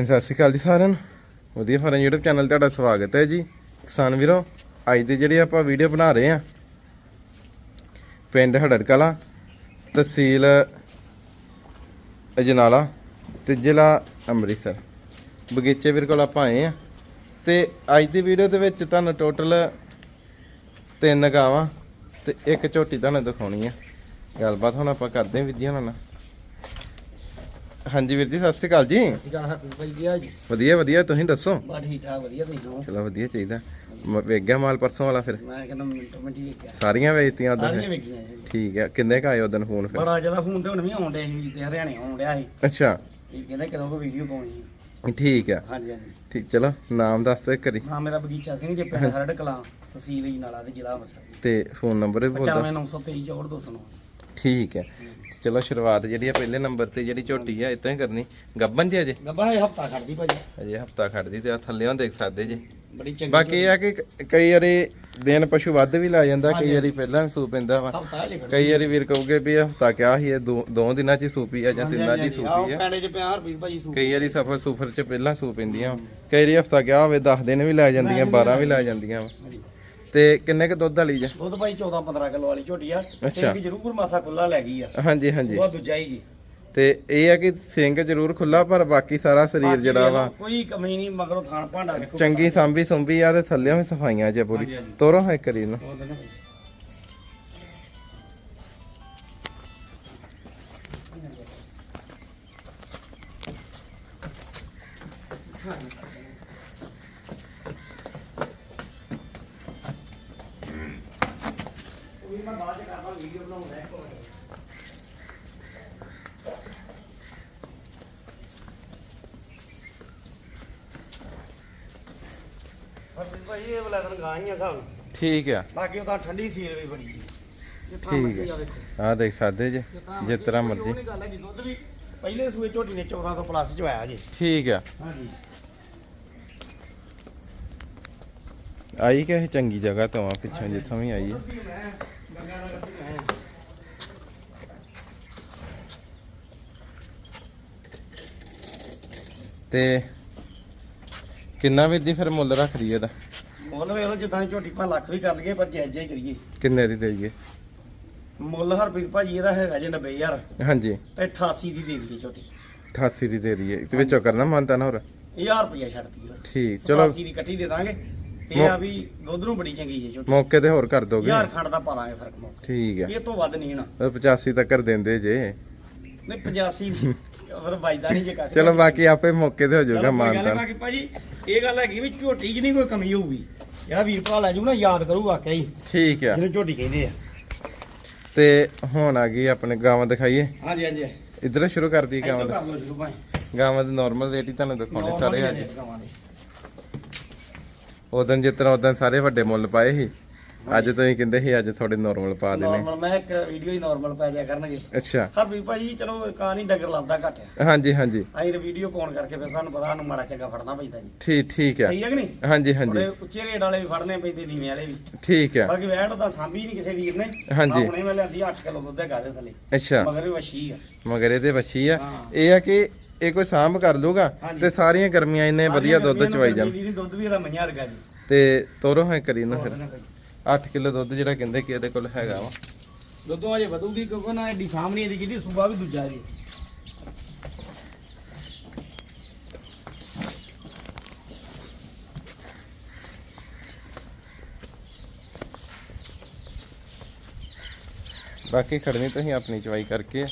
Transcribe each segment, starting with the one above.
ਹਾਂਜੀ, ਸਤਿ ਸ਼੍ਰੀ ਅਕਾਲ ਜੀ ਸਾਰਿਆਂ ਨੂੰ। ਵਧੀਆ ਫਾਰਮ YouTube ਚੈਨਲ ਤੇ ਤੁਹਾਡਾ ਸਵਾਗਤ ਹੈ ਜੀ। ਕਿਸਾਨ ਵੀਰੋ ਅੱਜ ਦੀ ਜਿਹੜੀ ਆਪਾਂ ਵੀਡੀਓ ਬਣਾ ਰਹੇ ਆ ਪਿੰਡ ਹੜੜ ਕਲਾ ਤਹਿਸੀਲ ਅਜਨਾਲਾ ਤੇ ਜ਼ਿਲ੍ਹਾ ਅੰਮ੍ਰਿਤਸਰ। ਬਗੀਚੇ ਵੀਰ ਕੋਲ ਆਪਾਂ ਆਏ ਆ ਤੇ ਅੱਜ ਦੀ ਵੀਡੀਓ ਦੇ ਵਿੱਚ ਤੁਹਾਨੂੰ ਟੋਟਲ ਤਿੰਨ ਗਾਵਾਂ ਤੇ ਇੱਕ ਝੋਟੀ ਤੁਹਾਨੂੰ ਦਿਖਾਉਣੀ ਆ ਗੱਲਬਾਤ ਹੁਣ ਆਪਾਂ ਕਰਦੇ ਹਾਂ ਵੀਰ ਜੀ ਉਹਨਾਂ ਨਾਲ। ਹਾਂਜੀ ਵੀਰ ਜੀ ਸਤਿ ਸ਼੍ਰੀ ਅਕਾਲ ਜੀ। ਭਾਈ ਆ ਵਧੀਆ ਵਧੀਆ ਤੁਸੀਂ ਦੱਸੋ? ਬਾ ਠੀਕ ਠਾਕ ਵਧੀਆ ਤੁਸੀਂ ਸੁਣਾਓ? ਚਲੋ ਵਧੀਆ ਚਾਹੀਦਾ। ਮ- ਵੇਖ ਗਿਆ ਮਾਲ ਪਰਸੋਂ ਵਾਲਾ ਫਿਰ? ਮੈਂ ਕਹਿੰਦਾ ਮਿੰਟੋ ਮਿੰਟ ਹੀ ਵੇਖਿਆ। ਸਾਰੀਆਂ ਵੇਚਤੀਆਂ ਸਾਰੀਆਂ ਉਦੋਂ ਵੇਖੀਆਂ ਜੀ। ਠੀਕ ਹੈ ਕਿੰਨੇ ਕ ਆਏ ਉਦੋਂ ਫੋਨ ਫਿਰ? ਬੜਾ ਜ਼ਿਆਦਾ ਫੋਨ ਤੇ ਹੁਣ ਵੀ ਆਉਣ ਡਿਆ ਸੀ ਤੇ ਹਰਿਆਣੇ ਆਉਣ ਡਿਆ ਸੀ। ਅੱਛਾ। ਇਹ ਕਹਿੰਦਾ ਕਦੋਂ ਕੋ ਵੀਡੀਓ ਪਾਉਣੀ ਸੀ। ਠੀਕ ਹੈ ਹਾਂਜੀ ਹਾਂਜੀ। ਠੀਕ ਚਲੋ ਨਾਮ ਦੱਸ ਦੇ ਕਰੀ ਹਾਂ ਮੇਰਾ ਬਗੀਚਾ ਸਿੰਘ ਜੀ ਪਿੰਡ ਹਰੜ ਕਲਾਂ ਤਹਿਸੀਲ ਹੀ ਨਾਲਾ ਤੇ ਜ਼ਿਲ੍ਹਾ ਅੰਮ੍ਰਿਤਸਰ। ਤੇ ਫੋਨ ਨੰਬਰ ਵੀ ਬੋਲ ਦਿਓ। 95923 209 ਠੀਕ ਹੈ। ਚਲੋ ਸ਼ੁਰੂਆਤ ਜਿਹੜੀ ਆ ਪਹਿਲੇ ਨੰਬਰ ਤੇ ਜਿਹੜੀ ਝੋਟੀ ਆ ਇਤਾਂ ਹੀ ਕਰਨੀ। ਗੱਬਨ ਜੀ ਅਜੇ? ਗੱਬਾ ਇਹ ਹਫਤਾ ਖੜਦੀ ਭਾਜੀ। ਅਜੇ ਹਫਤਾ ਖੜਦੀ ਤੇ ਆ ਥੱਲੇੋਂ ਦੇਖ ਸਕਦੇ ਜੀ। ਬੜੀ ਚੰਗੀ ਬਾਕੀ ਇਹ ਆ ਕਿ ਕਈ ਵਾਰੀ ਦਿਨ ਪਸ਼ੂ ਵੱਧ ਵੀ ਲਾ ਜਾਂਦਾ ਕਈ ਵਾਰੀ ਪਹਿਲਾਂ ਸੂ ਪੈਂਦਾ ਵਾ। ਕਈ ਵਾਰੀ ਵੀਰ ਕਹੋਗੇ ਵੀ ਹਫਤਾ ਕਿਹਾ ਸੀ ਇਹ ਦੋ ਦੋ ਦਿਨਾਂ ਚ ਹੀ ਸੂਪੀ ਆ ਜਾਂ ਤਿੰਨਾਂ ਚ ਹੀ ਸੂਪੀ ਆ। ਪੈਣੇ ਚ ਪਿਆ ਹਰਪ੍ਰੀਤ ਭਾਜੀ ਸੂ ਕਈ ਵਾਰੀ ਸਫਰ ਸੁਫਰ ਚ ਪਹਿਲਾਂ ਸੂ ਪੈਂਦੀਆਂ ਕਈ ਵਾਰੀ ਹਫਤਾ ਕਿਹਾ ਹੋਵੇ 10 ਦਿਨ ਵੀ ਲੈ ਜਾਂਦੀਆਂ 12 ਵੀ ਲੈ ਜਾਂਦੀਆਂ ਵਾ। ਤੇ ਕਿੰਨੇ ਕ ਦੁੱਧ ਵਾਲੀ ਜਾ? ਦੁੱਧ ਭਾਈ 14 15 ਕਿਲੋ ਵਾਲੀ ਝੋਟੀ ਆ। ਅੱਛਾ। ਇੱਕ ਜ਼ਰੂਰ ਮਾਸਾ ਖੁੱਲਾ ਲੈ ਗਈ ਆ। ਹਾਂਜੀ ਹਾਂਜੀ। ਉਹ ਦੂਜਾ ਹੀ ਜੀ। ਤੇ ਇਹ ਆ ਕਿ ਸਿੰਘ ਜ਼ਰੂਰ ਖੁੱਲਾ ਪਰ ਬਾਕੀ ਸਾਰਾ ਸਰੀਰ ਜਿਹੜਾ ਵਾ ਕੋਈ ਕਮੀ ਨਹੀਂ ਮਗਰੋਂ ਥਾਣ ਭਾਂਡਾ ਚੰਗੀ ਸਾਂਭੀ ਸੁੰਭੀ ਆ ਤੇ ਥੱਲਿਓਂ ਵੀ ਸਫਾਈਆਂ ਚ ਪੂਰੀ। ਤੋਰੋ ਹੈ ਕਰੀ ਨੂੰ ਉਹ ਦਿਨ ਉਹ ਵੀ ਮੈਂ ਬਾਅਦ ਚ ਕਰਦਾ ਵੀਡੀਓ ਬਣਾਉਂਦਾ ਇੱਕ ਹੋਰ। ਹਰਪ੍ਰੀਤ ਭਾਈ ਇਹ ਵਾਲਾ ਤਾਂ ਗਾਈਆਂ ਸਭ। ਠੀਕ ਆ। ਬਾਕੀ ਉਹ ਤਾਂ ਠੰਡੀ ਸੀਲ ਵੀ ਬਣੀ ਜੀ ਠੀਕ ਹੈ। ਆ। ਦੇਖ ਸਕਦੇ ਜੇ ਜਿਸ ਤਰ੍ਹਾਂ ਮਰਜ਼ੀ। ਗੱਲ ਦੁੱਧ ਵੀ ਪਹਿਲੇ ਸੂਏ ਝੋਟੀ ਨੇ 14 ਤੋਂ ਪਲੱਸ ਚ ਆਇਆ ਜੀ। ਠੀਕ ਆ। ਹਾਂਜੀ। ਆਈ ਕਿ ਇਹ ਚੰਗੀ ਜਗ੍ਹਾ ਤੋਂ ਆ ਪਿੱਛੋਂ ਜਿੱਥੋਂ ਵੀ ਆਈ ਹੈ ਦੁੱਧ ਵੀ ਮੈਂ ਗੰਗਾ ਨਗਰ ਤੋਂ ਕਿੰਨਾ ਵੀਰ ਜੀ ਫਿਰ ਮੁੱਲ ਰੱਖ ਦਈਏ ਇਹਦਾ? ਮੁੱਲ ਵੇਖ ਲਓ ਜਿੱਦਾਂ ਝੋਟੀ ਪਾ ਲੱਖ ਵੀ ਕਰ ਲਈਏ ਪਰ ਜਾਇਜ਼ ਹੀ ਕਰੀਏ। ਕਿੰਨੇ ਦੀ ਦੇਈਏ? ਮੁੱਲ ਹਰਪ੍ਰੀਤ ਭਾਜੀ ਇਹਦਾ ਹੈਗਾ ਜੇ 90000 ਹਾਂਜੀ। ਤੇ 88 ਦੀ ਦੇ ਦਈਏ ਝੋਟੀ। 88 ਦੀ ਦੇ ਦਈਏ। ਤੇ ਵਿੱਚੋਂ ਕਰਨਾ ਮੰਨਤਾ ਨਾ ਹੋਰ? 1000 ਰੁਪਇਆ ਛੱਡਦੀ ਹੋਰ ਠੀਕ ਚਲੋ। 87 ਦੀ ਇਕੱਠੀ ਦੇ ਦਾਂਗੇ। ਇਹ ਮੌ- ਆ ਵੀ ਦੁੱਧ ਨੂੰ ਬੜੀ ਚੰਗੀ ਜੇ ਝੋਟੀ। ਮੌਕੇ ਤੇ ਹੋਰ ਕਰ ਦੋਗੇ? ਯਾਰ ਖੰਡ ਦਾ ਪਾ ਦਾਂਗੇ ਫ਼ਰਕ ਮੌਕੇ ਠੀਕ ਹੈ ਇਹ ਤੋਂ ਵੱਧ ਨਹੀਂ ਨਾ ਉਹ 85 ਤੱਕ ਕਰ ਦਿੰਦੇ ਜੇ। ਨਹੀਂ 85 ਦੀ ਪਰ ਵੱਜਦਾ ਨਹੀਂ ਜੇ ਕੱਟ ਚਲੋ ਬਾਕੀ ਆਪੇ ਮੌਕੇ ਤੇ ਹੋ ਜਾਊਗਾ ਮਾਨਤਾ ਬਾਕੀ ਭਾਜੀ ਇਹ ਗੱਲ ਹੈਗੀ ਵੀ ਝੋਟੀ 'ਚ ਨਹੀਂ ਕੋਈ ਕਮੀ ਹੋਊਗੀ। ਜਿਹੜਾ ਵੀਰ ਭਰਾ ਲੈ ਜੂ ਨਾ ਯਾਦ ਕਰੂ ਵਾਕਿਆ ਹੀ। ਠੀਕ ਆ। ਜਿਹਨੂੰ ਝੋਟੀ ਕਹਿੰਦੇ ਆ। ਤੇ ਹੁਣ ਆ ਗਈ ਆਪਣੇ ਗਾਵਾਂ ਦਿਖਾਈਏ। ਹਾਂਜੀ ਹਾਂਜੀ। ਇਧਰੋਂ ਸ਼ੁਰੂ ਕਰ ਦਈਏ ਗਾਵਾਂ ਦਾ। ਗਾਵਾਂ ਦੇ ਨਾਰਮਲ ਰੇਟ ਹੀ ਤੁਹਾਨੂੰ ਦਿਖਾਉਣੇ ਸਾਰੇ ਅੱਜ ਗਾਵਾਂ ਦੇ। ਉਦੋਂ ਤਰ੍ਹਾਂ ਉਦੋਂ ਸਾਰੇ ਵੱਡੇ ਮੁੱਲ ਪਾਏ ਸੀ। ਅੱਜ ਤੁਸੀਂ ਕਹਿੰਦੇ ਸੀ ਅੱਜ ਥੋੜੇ ਨਾਰਮਲ ਪਾ ਦੇਣੇ। ਨਾਰਮਲ ਮੈਂ ਇੱਕ ਵੀਡੀਓ ਹੀ ਨਾਰਮਲ ਪੈ ਜਾਇਆ ਕਰਨਗੇ। ਅੱਛਾ। ਹਰ ਵੀ ਭਾਜੀ ਚਲੋ ਕਾਂ ਨਹੀਂ ਡੰਗਰ ਲੱਭਦਾ ਘੱਟ ਆ। ਹਾਂਜੀ ਹਾਂਜੀ। ਅਸੀਂ ਤੇ ਵੀਡੀਓ ਪਾਉਣ ਕਰਕੇ ਫਿਰ ਸਾਨੂੰ ਪਤਾ ਸਾਨੂੰ ਮਾੜਾ ਚੰਗਾ ਫੜਨਾ ਪੈਂਦਾ ਜੀ। ਠੀਕ ਠੀਕ ਆ। ਸਹੀ ਹੈ ਕਿ ਨਹੀਂ? ਹਾਂਜੀ ਥੋੜੇ ਹਾਂਜੀ ਉੱਚੇ ਰੇਟ ਵਾਲੇ ਵੀ ਫੜਨੇ ਪੈਂਦੇ ਨੀਵੇਂ ਵਾਲੇ ਵੀ। ਠੀਕ ਆ। ਬਾਕੀ ਵੈਟ ਤਾਂ ਸਾਂਭੀ ਨਹੀਂ ਕਿਸੇ ਵੀਰ ਨੇ। ਹਾਂਜੀ। ਹੁਣੇ ਮੈਂ ਲਿਆਂਦੀ 8 ਕਿਲੋ ਦੁੱਧ ਹੈਗਾ ਦੇ ਥੱਲੇ। ਅੱਛਾ। ਮਗਰ ਵੀ ਵਸ਼ੀ ਆ। ਮਗਰ ਇਹਦੇ ਵੱਛੀ ਆ। ਹਾਂ। ਇਹ ਆ ਕਿ ਇਹ ਕੋਈ ਸਾਂਭ ਕਰ ਲੂਗਾ। ਤੇ ਸਾਰੀਆਂ ਗਰਮੀਆਂ ਇਹਨੇ ਵਧੀਆ ਦੁੱਧ ਚਵਾਈ ਜਾਣ। ਦੁੱਧ ਵੀ ਇਹਦਾ ਮਈਆਂ ਵਰਗਾ ਜੀ। ਤੇ ਤੋਰੋ ਹੈ ਕਰੀ ਨਾ ਫਿਰ। ਹੋਰ ਨਾ ਕੋਈ। 8 ਕਿਲੋ ਦੁੱਧ ਜਿਹੜਾ ਕਹਿੰਦੇ ਕਿ ਇਹਦੇ ਕੋਲ ਹੈਗਾ ਵਾ। ਦੁੱਧੋਂ ਅਜੇ ਵਧੂਗੀ ਕਿਉਂਕਿ ਨਾ ਐਡੀ ਸਾਹਮਣੀ ਇਹਦੀ ਜਿਹੜੀ ਸੂਬਾ ਵੀ ਦੂਜਾ ਜੀ। ਬਾਕੀ ਖੜਨੀ ਤੁਸੀਂ ਆਪਣੀ ਚਵਾਈ ਕਰਕੇ।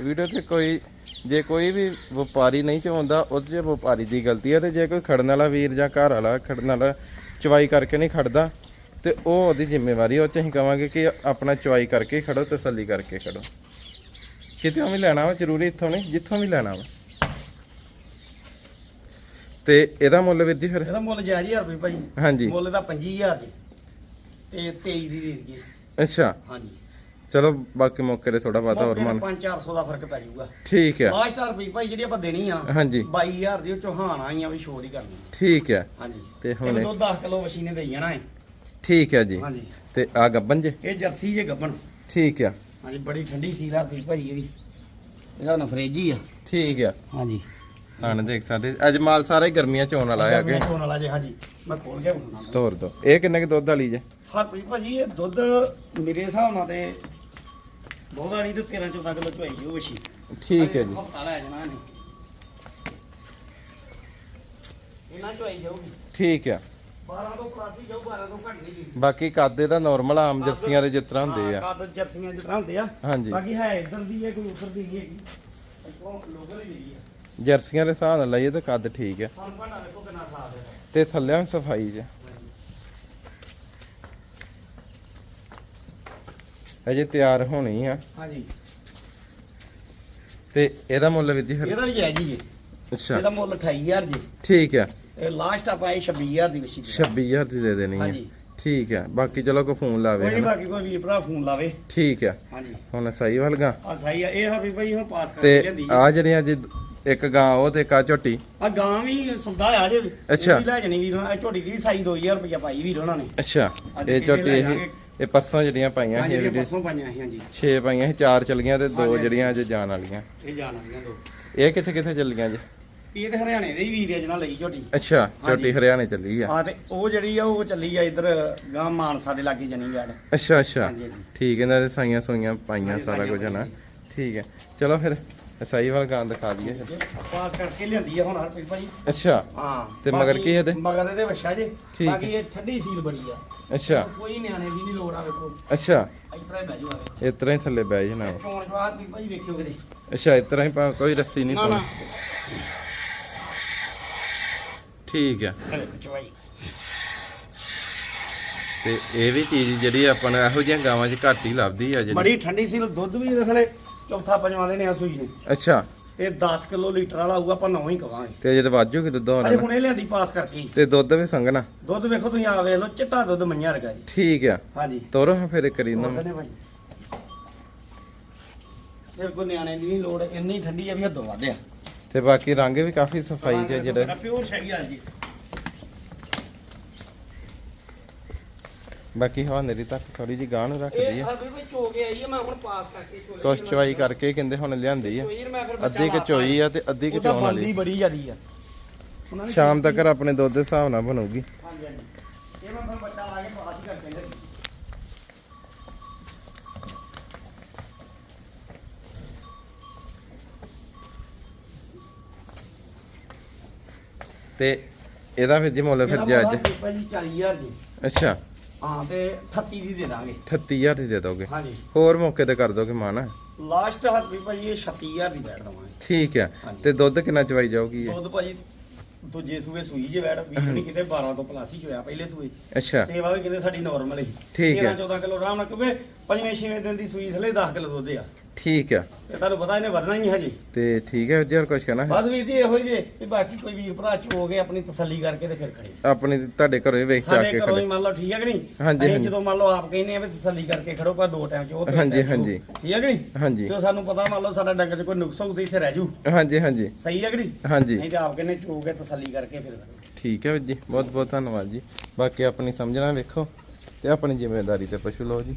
ਵੀਡੀਓ ਤੇ ਕੋਈ ਜੇ ਕੋਈ ਵੀ ਵਪਾਰੀ ਨਹੀਂ ਚਾਹੁੰਦਾ ਉਹਦੇ 'ਚ ਵਪਾਰੀ ਦੀ ਗਲਤੀ ਹੈ ਤੇ ਜੇ ਕੋਈ ਖੜਨ ਵਾਲਾ ਵੀਰ ਜਾਂ ਘਰ ਵਾਲਾ ਖੜਨ ਵਾਲਾ ਚਵਾਈ ਕਰਕੇ ਨਹੀਂ ਖੜਦਾ ਤੇ ਉਹ ਉਹਦੀ ਜ਼ਿੰਮੇਵਾਰੀ ਉਹ 'ਚ ਅਸੀਂ ਕਵਾਂਗੇ ਕਿ ਆਪਣਾ ਚਵਾਈ ਕਰਕੇ ਖੜੋ ਤਸੱਲੀ ਕਰਕੇ ਖੜੋ। ਕਿਤੇ ਵੀ ਲੈਣਾ ਵਾ ਜ਼ਰੂਰੀ ਇੱਥੋਂ ਨਹੀਂ ਜਿੱਥੋਂ ਵੀ ਲੈਣਾ ਵਾ। ਤੇ ਇਹਦਾ ਮੁੱਲ ਵੀਰ ਜੀ ਫਿਰ? ਇਹਦਾ ਮੁੱਲ ਜਾਇਜ਼ ਹੀ ਰੁਪਏ ਭਾਈ। ਹਾਂਜੀ। ਮੁੱਲ ਦਾ 25000 ਜੀ ਤੇ 23 ਦੀ ਦੇ ਦਈਏ। ਅੱਛਾ। ਹਾਂਜੀ। ਚਲੋ ਬਾਕੀ ਮੌਕੇ ਤੇ ਥੋੜਾ ਬਹੁਤਾ ਹੋਰ ਮਨ। 5-400 ਦਾ ਫ਼ਰਕ ਪੈ ਜਾਊਗਾ। ਠੀਕ ਹੈ ਲਾਸਟ ਰੁਪਏ ਭਾਈ ਜਿਹੜੀ ਆਪਾਂ ਦੇਣੀ ਆ ਹਾਂਜੀ। 22000 ਦੀ ਉਹ ਚੋਹਾਨ ਆਈਆਂ ਵੀ ਸ਼ੋਰ ਹੀ ਕਰਨੀ। ਠੀਕ ਹੈ ਹਾਂਜੀ। ਤੇ ਹੁਣ ਦੁੱਧ 10 ਕਿਲੋ ਵਸ਼ੀ ਨੇ ਦੇਈ ਜਾਣਾ ਹੈ ਠੀਕ ਹੈ ਜੀ। ਹਾਂਜੀ। ਤੇ ਆ ਗੱਬਨ ਜੇ? ਇਹ ਜਰਸੀ ਜੇ ਗੱਬਣ। ਠੀਕ ਆ। ਹਾਂਜੀ ਬੜੀ ਠੰਡੀ ਸੀਲ ਆ ਰੁਪਏ ਭਾਈ ਇਹ ਵੀ ਇਹਦਾ ਨਾ ਫਰੇਜੀ ਆ। ਠੀਕ ਆ। ਹਾਂਜੀ। ਥਣ ਦੇਖ ਸਕਦੇ। ਅੱਜ ਮਾਲ ਸਾਰਾ ਹੀ ਗਰਮੀਆਂ ਚ ਆਉਣ ਵਾਲਾ ਹੈ ਕਿ। ਚੋਣ ਵਾਲਾ ਜੇ ਹਾਂਜੀ। ਮੈਂ ਖੋਲ ਕੇ ਬੁਣਾ ਤੋਰ ਦੋ। ਇਹ ਕਿੰਨੇ ਕੁ ਦੁੱਧ ਵਾਲੀ ਜੇ? ਹਰਪ੍ਰੀਤ ਭਾਜੀ ਇਹ ਦੁੱਧ ਮੇਰੇ ਹਿਸਾਬ ਨਾਲ ਤੇ ਬਹੁਤਾ ਨਹੀਂ ਤੇ 13 14 ਕਿਲੋ ਚੁਆਈ ਜੋ ਵਸ਼ੀ ਠੀਕ ਹੈ ਜੀ। ਹਫਤਾ ਲੈ ਜਾਣਾ ਨਹੀਂ ਇਹਨਾਂ ਚੁਆਈ ਜਾਊਗੀ। ਠੀਕ ਆ 12 ਤੋਂ ਪਲਾਸੀ ਜਾਊ 12 ਤੋਂ ਘੱਟ ਨਹੀਂ ਜੀ ਬਾਕੀ ਕਾਦੇ ਦਾ ਨਾਰਮਲ ਆਮ ਜਰਸੀਆਂ ਦੇ ਜਿਸ ਤਰ੍ਹਾਂ ਹੁੰਦੇ ਆ। ਕਾਦ ਜਰਸੀਆਂ ਜਿਸ ਤਰ੍ਹਾਂ ਹੁੰਦੇ ਆ। ਹਾਂਜੀ। ਬਾਕੀ ਹੈ ਇੱਧਰ ਦੀ ਹੈ ਕੋਈ ਉੱਧਰ ਦੀ ਲੋਕਲ ਹੀ ਹੈ ਜਰਸੀਆਂ ਦੇ ਹਿਸਾਬ ਨਾਲ ਲਈਏ ਤਾਂ ਕੱਦ ਠੀਕ ਹੈ। ਤੇ ਥੱਲੇ ਸਫ਼ਾਈ ਜੇ ਅਜੇ ਤਿਆਰ ਹੋਣੀ ਆ। ਹਾਂਜੀ। ਤੇ ਇਹਦਾ ਮੁੱਲ ਵੀ ਜੀ ਫਿਰ ਇਹਦਾ ਵੀ ਹੈ ਜੀ। ਅੱਛਾ। ਇਹਦਾ ਮੁੱਲ 28000 ਜੀ। ਠੀਕ ਆ। ਇਹ ਲਾਸਟ ਆਪਾਂ ਇਹ 26000 ਦੀ ਵਸ਼ੀ 26000 ਦੀ ਦੇ ਦੇਣੀ ਹਾਂਜੀ। ਠੀਕ ਆ। ਬਾਕੀ ਚਲੋ ਕੋ ਫੋਨ ਲਾਵੇ ਕੋਈ। ਬਾਕੀ ਕੋਈ ਵੀਰ ਭਰਾ ਫੋਨ ਲਾਵੇ। ਠੀਕ ਆ। ਹਾਂਜੀ। ਹੁਣ ਸਹੀ ਵਲਗਾ ਆ ਸਹੀ ਆ। ਇਹ ਹਰਪੀ ਭਾਈ ਹੁਣ ਪਾਸ ਕਰਕੇ ਤੇ ਲਿਆਂਦੀ ਆ। ਜਿਹੜੀਆਂ ਜੀ ਇੱਕ ਗਾਂ ਉਹ ਤੇ ਆ ਝੋਟੀ। ਆ ਗਾਂ ਵੀ ਸੌਦਾ ਆ ਜੇ। ਅੱਛਾ। ਵੀ ਲੈ ਜਾਣੀ ਵੀਰ ਇਹ ਝੋਟੀ ਦੀ ਸਾਈ 2000 ਰੁਪਇਆ ਪਾਈ ਵੀਰ ਉਹਨਾਂ ਨੇ। ਅੱਛਾ। ਅੱਜ ਇਹ ਝੋਟੀ ਇਹ। ਇਹ ਪਰਸੋਂ ਜਿਹੜੀਆਂ ਪਾਈਆਂ ਹਾਂਜੀ ਸੀ ਵੀਡੀਓ ਪਰਸੋਂ ਪਾਈਆਂ ਸੀ ਹਾਂਜੀ। 6 ਪਾਈਆਂ ਸੀ ਚਾਰ ਚਲ ਗਈਆਂ ਤੇ ਦੋ ਹਾਂਜੀ। ਜਿਹੜੀਆਂ ਅਜੇ ਜਾਣ ਵਾਲੀਆਂ। ਇਹ ਜਾਣ ਵਾਲੀਆਂ ਦੋ। ਇਹ ਕਿੱਥੇ ਕਿੱਥੇ ਚੱਲੀਆਂ ਜੀ? ਇਹ ਤੇ ਹਰਿਆਣੇ ਦੇ ਹੀ ਵੀਰ ਜਨਾ ਲਈ ਝੋਟੀ। ਅੱਛਾ ਝੋਟੀ ਹਾਂਜੀ। ਹਰਿਆਣੇ ਚੱਲੀ ਆ। ਆ ਤੇ ਉਹ ਜਿਹੜੀ ਆ ਉਹ ਚੱਲੀ ਆ ਇੱਧਰ ਗਾਂ ਮਾਨਸਾ ਦੇ ਲਾਗੇ ਜਣੀ ਯਾਰ ਅੱਛਾ ਅੱਛਾ। ਹਾਂਜੀ, ਹਾਂਜੀ। ਠੀਕ ਇਹਨਾਂ ਦੇ ਸਾਈਆਂ ਸੋਈਆਂ ਪਾਈਆਂ ਹਾਂਜੀ, ਸਾਰਾ ਕੁਝ ਹੈ ਨਾ? ਪਾਈਆਂ ਠੀਕ ਹੈ। ਚਲੋ ਫਿਰ ਸਾਈ ਵਾਲ ਗਾਂ ਦਿਖਾ ਦਈਏ। ਫਿਰ ਪਾਸ ਕਰਕੇ ਲਿਆਂਦੀ ਆ ਹੁਣ ਹਰਪ੍ਰੀਤ ਭਾਈ ਅੱਛਾ ਹਾਂ ਤੇ ਮਗਰ ਕੀ ਇਹਦੇ? ਮਗਰ ਇਹਦੇ ਵੱਛਾ ਜੇ। ਠੀਕ ਬਾਕੀ ਇਹ ਠੰਡੀ ਸੀਲ ਬੜੀ ਆ। ਅੱਛਾ। ਕੋਈ ਨਿਆਣੇ ਦੀ ਨਹੀਂ ਲੋੜ ਆ ਵੇਖੋ। ਅੱਛਾ। ਇਤਰਾ ਹੀ ਬੈਜੂ ਆ ਵੇਖੋ। ਇਸ ਤਰ੍ਹਾਂ ਹੀ ਥੱਲੇ ਬਹਿ ਜਾਣਾ ਵਾ। ਚੋਣ ਜਵਾਰ ਵੀ ਭਾਈ ਵੇਖਿਓ ਕਿਤੇ। ਅੱਛਾ ਇਸ ਤਰ੍ਹਾਂ ਹੀ ਭਾਵੇਂ ਕੋਈ ਰੱਸੀ ਨਹੀਂ ਨਾ ਨਾ। ਪਾਉਣੀ। ਠੀਕ ਚਵਾਈ। ਤੇ ਇਹ ਵੀ ਚੀਜ਼ ਜਿਹੜੀ ਆਪਾਂ ਨੂੰ ਇਹੋ ਜਿਹੀਆਂ ਗਾਵਾਂ 'ਚ ਘੱਟ ਹੀ ਲੱਭਦੀ ਆ ਜਿਹੜੀ। ਬੜੀ ਠੰਡੀ ਸੀਲ ਦੁੱਧ ਵੀ ਇਹਦੇ ਥਲੇ। ਚੌਥਾ ਪੰਜਵਾਂ ਦੇ ਨੇ ਆ ਸੂਈ ਨੂੰ। ਅੱਛਾ। ਤੇ 10 ਕਿਲੋ ਲੀਟਰ ਵਾਲਾ ਆਊਗਾ ਆਪਾਂ ਨੌ ਹੀ ਕਵਾਂਗੇ। ਤੇ ਜਿਹੜੇ ਵਾਜੂ ਕਿ ਦੁੱਧ ਅਰੇ ਹੋਣਾ ਹੁਣੇ ਲਿਆਂਦੀ ਪਾਸ ਕਰਕੇ ਹੀ। ਤੇ ਦੁੱਧ ਵੀ ਸੰਘਣਾ। ਦੁੱਧ ਵੇਖੋ ਤੁਸੀਂ ਆ ਵੇਖ ਲਓ ਚਿੱਟਾ ਦੁੱਧ ਮੰਨਿਆ ਰਗਾ ਜੀ। ਠੀਕ ਆ। ਹਾਂਜੀ। ਤੋਰੋ ਹਾਂ ਫਿਰ ਕਰੀ ਨਾ। ਦੁੱਧ ਨੇ ਭਾਈ। ਫਿਰ ਕੋ ਨਿਆਣੇ ਦੀ ਨਹੀਂ ਲੋੜ ਇੰਨੀ ਠੰਡੀ ਆ ਵੀ ਹੱਦੋਂ ਵੱਧ ਆ। ਤੇ ਬਾਕੀ ਰੰਗ ਵੀ ਕਾਫੀ ਸਫ਼ਾਈ ਦੇ ਜਿਹੜੇ। ਪਿਓਰ ਸ਼ਾਹੀ ਆ। ਜੀ ਬਾਕੀ ਹਵਾਨੇਰੀ ਤੱਕ ਥੋੜੀ ਜੀ ਗਾਂ ਨੂੰ ਰੱਖਦੀ ਇਹ ਆ ਹਰ ਵੀ ਚੋ ਕੇ ਆਈ ਆ ਮੈਂ ਹੁਣ ਪਾਸ ਕਰਕੇ ਚੋ ਲਈ ਕੁਛ ਚਵਾਈ ਕਰਕੇ ਕਹਿੰਦੇ ਹੁਣ ਲਿਆਂਦੀ ਆ। ਚੋਈ ਮੈਂ ਫਿਰ ਬੱਚਾ ਅੱਧੀ ਕਿ ਚੋਈ ਆ ਤੇ ਅੱਧੀ ਕਿ ਉਹਦਾ ਚੋਣ ਵਾਲੀ ਬੜੀ ਜਿਆਦੀ ਆ। ਉਹਨਾਂ ਨੇ ਸ਼ਾਮ ਤੱਕ ਆਪਣੇ ਦੁੱਧ ਦੇ ਹਿਸਾਬ ਨਾਲ ਬਣੂਗੀ। ਹਾਂਜੀ ਹਾਂਜੀ। ਇਹ ਮੈਂ ਫਿਰ ਬੱਚਾ ਲਾ ਕੇ ਪਾਸ ਹੀ ਕਰਕੇ ਲਿਆਂਦੀ। ਤੇ ਇਹਦਾ ਫਿਰ ਜੀ ਮੁੱਲ ਫਿਰ ਇਹਦਾ ਜੀ ਅੱਜ ਮੁੱਲ ਭਾਜੀ 40000 ਜੀ। ਅੱਛਾ। ਹਾਂ ਤੇ 38 ਦੀ ਦੇ ਦਾਂਗੇ। 38000 ਦੀ ਦੇ ਦੋਗੇ? ਹਾਂਜੀ। ਹੋਰ ਮੌਕੇ ਤੇ ਕਰ ਦੋਗੇ ਮਾਨ? ਲਾਸਟ ਹੱਥ ਵੀ ਭਾਜੀ ਇਹ 36000 ਦੀ ਬੈਠ ਦਵਾਂਗੇ। ਠੀਕ ਆ ਹਾਂਜੀ। ਤੇ ਦੁੱਧ ਕਿੰਨਾ ਚਵਾਈ ਜਾਊਗੀ ਇਹ? ਦੁੱਧ ਭਾਜੀ ਦੂਜੇ ਸੂਏ ਸੂਈ ਜੇ ਬੈਠ ਵੀ ਨਹੀਂ ਕਿਤੇ 12 ਤੋਂ ਪਲਾਸ ਹੀ ਚੋਇਆ ਪਹਿਲੇ ਸੂਏ। ਅੱਛਾ। ਸੇਵਾ ਵੀ ਕਿਤੇ ਸਾਡੀ ਨਾਰਮਲ ਹੀ। ਠੀਕ ਹੈ। 14 ਕਿਲੋ ਆਰਾਮ ਨਾਲ ਕਿਉਂਕਿ ਪੰਜਵੇਂ ਛੇਵੇਂ ਦਿਨ ਦੀ ਸੂਈ ਥਲੇ 10 ਕਿਲੋ ਦੁੱਧ ਆ। ਠੀਕ ਆ। ਤੇ ਤੁਹਾਨੂੰ ਪਤਾ ਇਹਨੇ ਵਧਣਾ ਹੀ ਹਜੇ। ਤੇ ਠੀਕ ਹੈ ਜੀ ਹੋਰ ਕੁਝ ਕਹਿਣਾ? ਹੈ ਬਸ ਵੀਰ ਜੀ ਇਹੋ ਹੀ ਜੇ ਵੀ ਬਾਕੀ ਕੋਈ ਵੀਰ ਭਰਾ ਚੋ ਕੇ ਆਪਣੀ ਤਸੱਲੀ ਕਰਕੇ ਤੇ ਫਿਰ ਖੜੇ। ਆਪਣੀ ਤੁਹਾਡੇ ਘਰੋਂ ਹੀ ਵੇਚ ਚਾ ਸਾਡੇ ਕੇ ਘਰੋਂ ਹੀ ਖੜੇ ਮੰਨ ਲਓ ਠੀਕ ਹੈ ਕਿ ਨਹੀਂ? ਹਾਂਜੀ, ਅਸੀਂ ਹਾਂਜੀ। ਜਦੋਂ ਮੰਨ ਲਓ ਆਪ ਕਹਿੰਦੇ ਆ ਵੀ ਤਸੱਲੀ ਕਰਕੇ ਖੜੋ ਪਰ ਦੋ ਟਾਈਮ ਚ ਉਹ ਤਿੰਨ ਹਾਂਜੀ, time ਚ ਉਹ। ਹਾਂਜੀ। ਠੀਕ ਹੈ ਕਿ ਨਹੀਂ? ਹਾਂਜੀ। ਜੋ ਸਾਨੂੰ ਪਤਾ ਮੰਨ ਲਓ ਸਾਡਾ ਡੰਗਰ ਚ ਕੋਈ ਨੁਕਸ ਹੋਊ ਤੇ ਇੱਥੇ ਰਹਿ ਜੂ। ਹਾਂਜੀ ਹਾਂਜੀ। ਸਹੀ ਹੈ ਕਿ ਨਹੀਂ? ਹਾਂਜੀ। ਨਹੀਂ ਤੇ ਆਪ ਕਹਿੰਦੇ ਚੋ ਕੇ ਤਸੱਲੀ ਕਰਕੇ ਫਿਰ ਖੜੋ। ਠੀਕ ਹੈ ਵੀਰ ਜੀ ਬਹੁਤ ਬਹੁਤ ਧੰਨਵਾਦ ਜੀ। ਬਾਕੀ ਆਪਣੀ ਸਮਝਣਾ ਵੇਖੋ ਤੇ ਆਪਣੀ ਜ਼ਿੰਮੇਵਾਰੀ ਤੇ ਪਸ਼ੂ ਲਓ ਜੀ।